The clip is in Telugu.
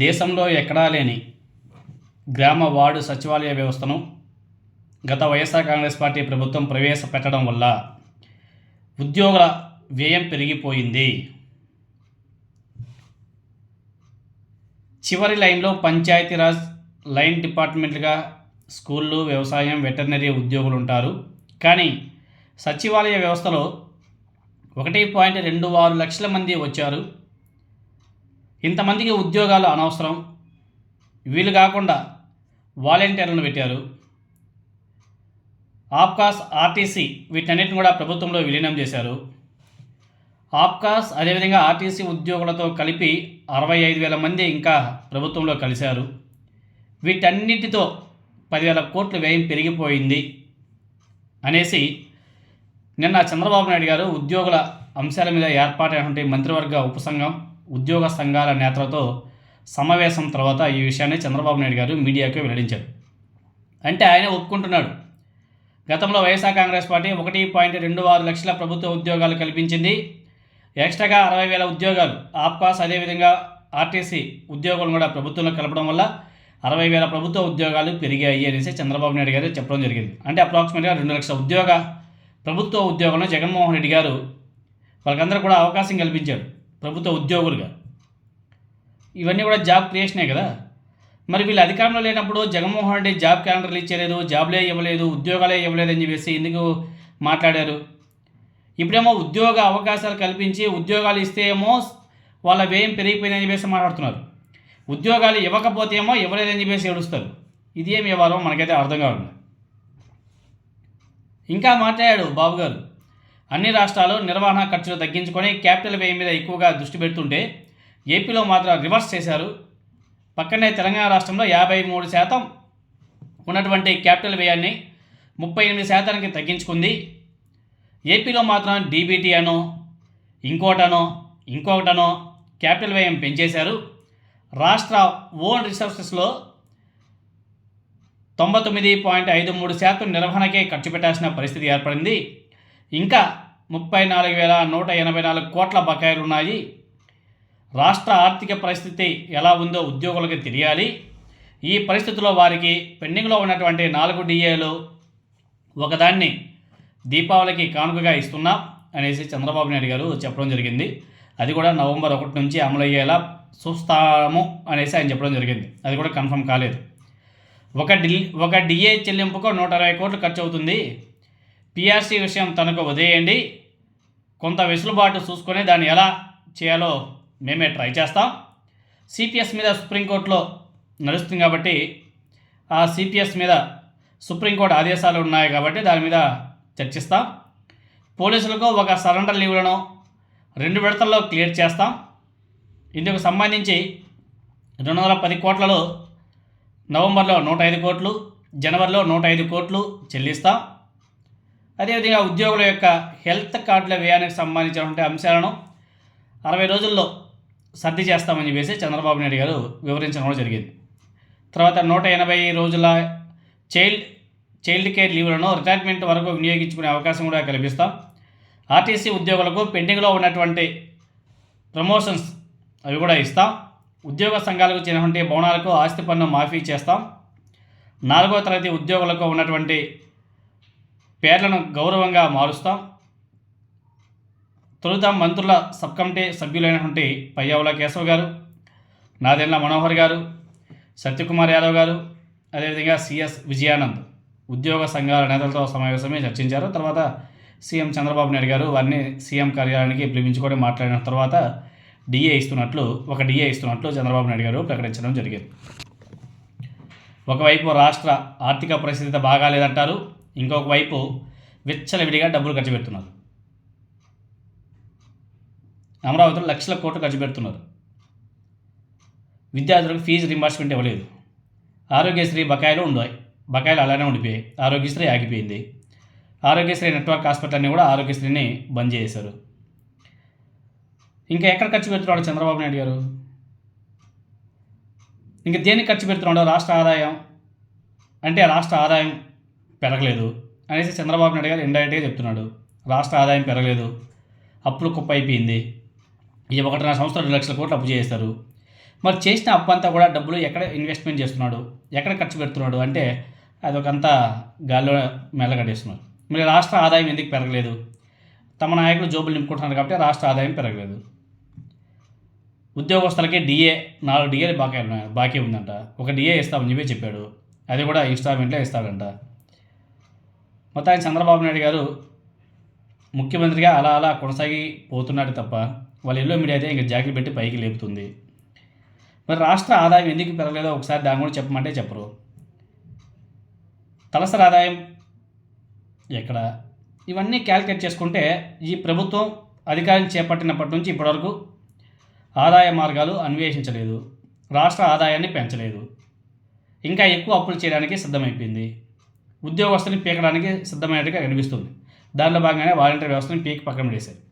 దేశంలో ఎక్కడా లేని గ్రామ వార్డు సచివాలయ వ్యవస్థను గత వైఎస్ఆర్ కాంగ్రెస్ పార్టీ ప్రభుత్వం ప్రవేశపెట్టడం వల్ల ఉద్యోగుల వ్యయం పెరిగిపోయింది. చివరి లైన్లో పంచాయతీరాజ్ లైన్ డిపార్ట్మెంట్లుగా స్కూళ్ళు వ్యవసాయం వెటర్నరీ ఉద్యోగులు ఉంటారు కానీ సచివాలయ వ్యవస్థలో ఒకటి పాయింట్ రెండు ఆరు లక్షల మంది వచ్చారు. ఇంతమందికి ఉద్యోగాలు అనవసరం. వీలు కాకుండా వాలంటీర్లను పెట్టారు. ఆప్కాస్ ఆర్టీసీ వీటన్నిటిని కూడా ప్రభుత్వంలో విలీనం చేశారు. ఆప్కాస్ అదేవిధంగా ఆర్టీసీ ఉద్యోగులతో కలిపి అరవై ఐదు వేల మంది ఇంకా ప్రభుత్వంలో కలిశారు. వీటన్నిటితో పదివేల కోట్ల వ్యయం పెరిగిపోయింది అనేసి నిన్న చంద్రబాబు నాయుడు గారు ఉద్యోగుల అంశాల మీద ఏర్పాటైనటువంటి మంత్రివర్గ ఉపసంఘం ఉద్యోగ సంఘాల నేతలతో సమావేశం తర్వాత ఈ విషయాన్ని చంద్రబాబు నాయుడు గారు మీడియాకు వెల్లడించారు. అంటే ఆయన ఒప్పుకుంటున్నాడు. గతంలో వైఎస్ఆర్ కాంగ్రెస్ పార్టీ ఒకటి పాయింట్ రెండు ఆరు లక్షల ప్రభుత్వ ఉద్యోగాలు కల్పించింది. ఎక్స్ట్రాగా అరవై వేల ఉద్యోగాలు ఆప్కాస్ అదేవిధంగా ఆర్టీసీ ఉద్యోగులను కూడా ప్రభుత్వంలో కలపడం వల్ల అరవై వేల ప్రభుత్వ ఉద్యోగాలు పెరిగాయి అనేసి చంద్రబాబు నాయుడు గారు చెప్పడం జరిగింది. అంటే అప్రాక్సిమేట్గా రెండు లక్షల ఉద్యోగ ప్రభుత్వ ఉద్యోగంలో జగన్మోహన్ రెడ్డి గారు వాళ్ళకందరూ కూడా అవకాశం కల్పించారు. ప్రభుత్వ ఉద్యోగులుగా. ఇవన్నీ కూడా జాబ్ క్రియేషనే కదా. మరి వీళ్ళు అధికారంలో లేనప్పుడు జగన్మోహన్ రెడ్డి జాబ్ క్యాలెండర్లు ఇచ్చేలేదు జాబ్లే ఇవ్వలేదు ఉద్యోగాలే ఇవ్వలేదని చెప్పేసి ఎందుకు మాట్లాడారు? ఇప్పుడేమో ఉద్యోగ అవకాశాలు కల్పించి ఉద్యోగాలు ఇస్తే ఏమో వాళ్ళ వ్యయం పెరిగిపోయిందని చెప్పేసి మాట్లాడుతున్నారు. ఉద్యోగాలు ఇవ్వకపోతే ఏమో ఇవ్వలేదని చెప్పేసి ఏడుస్తారు. ఇది ఏమి ఇవ్వాలో మనకైతే అర్థం కావడం ఇంకా మాట్లాడాడు బాబు గారు అన్ని రాష్ట్రాలు నిర్వహణ ఖర్చులు తగ్గించుకొని క్యాపిటల్ వ్యయం మీద ఎక్కువగా దృష్టి పెడుతుంటే ఏపీలో మాత్రం రివర్స్ చేశారు. పక్కనే తెలంగాణ రాష్ట్రంలో యాభై మూడు శాతం ఉన్నటువంటి క్యాపిటల్ వ్యయాన్ని ముప్పై ఎనిమిది శాతానికి తగ్గించుకుంది. ఏపీలో మాత్రం డీబీటీ అనో ఇంకోటనో ఇంకొకటనో క్యాపిటల్ వ్యయం పెంచేశారు. రాష్ట్ర ఓన్ రిసోర్సెస్లో తొంభై తొమ్మిది పాయింట్ ఐదు మూడు శాతం నిర్వహణకే ఖర్చు పెట్టాల్సిన పరిస్థితి ఏర్పడింది. ఇంకా ముప్పై నాలుగు వేల నూట ఎనభై నాలుగు కోట్ల బకాయిలు ఉన్నాయి రాష్ట్ర ఆర్థిక పరిస్థితి ఎలా ఉందో ఉద్యోగులకు తెలియాలి. ఈ పరిస్థితిలో వారికి పెండింగ్లో ఉన్నటువంటి నాలుగు డిఏలు ఒకదాన్ని దీపావళికి కానుకగా ఇస్తున్నాం అనేసి చంద్రబాబు నాయుడు గారు చెప్పడం జరిగింది. అది కూడా నవంబర్ ఒకటి నుంచి అమలయ్యేలా చూస్తాము అనేసి ఆయన చెప్పడం జరిగింది. అది కూడా కన్ఫర్మ్ కాలేదు. ఒక డి ఒక డిఏ చెల్లింపుకు నూట అరవై కోట్లు ఖర్చు అవుతుంది పిఆర్సీ విషయం తనకు వదిలేయండి. కొంత వెసులుబాటు చూసుకొని దాన్ని ఎలా చేయాలో మేమే ట్రై చేస్తాం. సిపిఎస్ మీద సుప్రీంకోర్టులో నడుస్తుంది కాబట్టి ఆ సిపిఎస్ మీద సుప్రీంకోర్టు ఆదేశాలు ఉన్నాయి కాబట్టి దాని మీద చర్చిస్తాం. పోలీసులకు ఒక సరెండర్ లీవ్లను రెండు విడతల్లో క్లియర్ చేస్తాం. ఇందుకు సంబంధించి రెండు వందల పది కోట్లలో నవంబర్లో నూట ఐదు కోట్లు జనవరిలో నూట ఐదు కోట్లు చెల్లిస్తాం. అదేవిధంగా ఉద్యోగుల యొక్క హెల్త్ కార్డుల వ్యయానికి సంబంధించినటువంటి అంశాలను అరవై రోజుల్లో సర్ది చేస్తామని చెప్పేసి చంద్రబాబు నాయుడు గారు వివరించడం కూడా జరిగింది. తర్వాత నూట ఎనభై రోజుల చైల్డ్ చైల్డ్ కేర్ లీవ్లను రిటైర్మెంట్ వరకు వినియోగించుకునే అవకాశం కూడా కల్పిస్తాం. ఆర్టీసీ ఉద్యోగులకు పెండింగ్లో ఉన్నటువంటి ప్రమోషన్స్ అవి కూడా ఇస్తాం. ఉద్యోగ సంఘాలకు చెందినటువంటి భవనాలకు ఆస్తి పన్ను మాఫీ చేస్తాం. నాలుగో తరగతి ఉద్యోగులకు ఉన్నటువంటి పేర్లను గౌరవంగా మారుస్తాం. తొలుత మంత్రుల సబ్ కమిటీ సభ్యులైనటువంటి పయ్యావుల కేశవ్ గారు నాదెండ్ల మనోహర్ గారు సత్యకుమార్ యాదవ్ గారు అదేవిధంగా సిఎస్ విజయానంద్ ఉద్యోగ సంఘాల నేతలతో సమావేశమే చర్చించారు. తర్వాత సీఎం చంద్రబాబు నాయుడు గారు వారిని సీఎం కార్యాలయానికి పిలిపించుకొని మాట్లాడిన తర్వాత డిఏ ఇస్తున్నట్లు ఒక డిఏ ఇస్తున్నట్లు చంద్రబాబు నాయుడు గారు ప్రకటించడం జరిగింది. ఒకవైపు రాష్ట్ర ఆర్థిక పరిస్థితి బాగాలేదంటారు ఇంకొక వైపు విచ్చలవిడిగా డబ్బులు ఖర్చు పెడుతున్నారు. అమరావతిలో లక్షల కోట్లు ఖర్చు పెడుతున్నారు. విద్యార్థులకు ఫీజు రింబర్స్మెంట్ ఇవ్వలేదు. ఆరోగ్యశ్రీ బకాయిలు ఉన్నాయి బకాయిలు అలానే ఉండిపోయాయి. ఆరోగ్యశ్రీ ఆగిపోయింది. ఆరోగ్యశ్రీ నెట్వర్క్ హాస్పిటల్ అన్ని కూడా ఆరోగ్యశ్రీని బంద్ చేశారు. ఇంకా ఎక్కడ ఖర్చు పెడుతున్నాడు చంద్రబాబు నాయుడు గారు? ఇంకా దేనికి ఖర్చు పెడుతున్నాడు? రాష్ట్ర ఆదాయం? అంటే రాష్ట్ర ఆదాయం పెరగలేదు. అనేసి చంద్రబాబు నాయుడు గారు ఇండైరెక్ట్గా చెప్తున్నాడు. రాష్ట్ర ఆదాయం పెరగలేదు. అప్పులు కుప్ప అయిపోయింది ఒకటి ఒకటిన్నర సంవత్సరం రెండు లక్షల కోట్లు అప్పు చేస్తారు మరి చేసిన అప్పు అంతా కూడా డబ్బులు ఎక్కడ ఇన్వెస్ట్మెంట్ చేస్తున్నాడు? ఎక్కడ ఖర్చు పెడుతున్నాడు? అంటే అదొకంత గాల్లో మెల్లగడేస్తున్నారు మరి రాష్ట్ర ఆదాయం ఎందుకు పెరగలేదు? తమ నాయకులు జోబులు నింపుకుంటున్నారు కాబట్టి రాష్ట్ర ఆదాయం పెరగలేదు. ఉద్యోగస్తులకి డిఏ నాలుగు డిఏలు బాకీ బాకీ ఉందంట. ఒక డిఏ ఇస్తామని చెప్పి చెప్పాడు. అది కూడా ఇన్స్టాల్మెంట్లో ఇస్తాడంట. మొత్తానికి చంద్రబాబు నాయుడు గారు ముఖ్యమంత్రిగా అలా అలా కొనసాగి పోతున్నాడు తప్ప వాళ్ళ ఎల్లో మీడియా అయితే ఇంకా జాకెట్ పెట్టి పైకి లేపుతుంది. మరి రాష్ట్ర ఆదాయం ఎందుకు పెరగలేదో ఒకసారి దాని కూడా చెప్పమంటే చెప్పరు. తలసరి ఆదాయం ఎక్కడ? ఇవన్నీ క్యాలిక్యులేట్ చేసుకుంటే ఈ ప్రభుత్వం అధికారం చేపట్టినప్పటి నుంచి ఇప్పటివరకు ఆదాయ మార్గాలు అన్వేషించలేదు. రాష్ట్ర ఆదాయాన్ని పెంచలేదు. ఇంకా ఎక్కువ అప్పులు చేయడానికి సిద్ధమైపోయింది. ఉద్యోగస్తుని పీకడానికి సిద్ధమైనట్టుగా కనిపిస్తుంది. దానిలో భాగంగానే వాలంటీర్ వ్యవస్థను పీకి పక్కన పడేశారు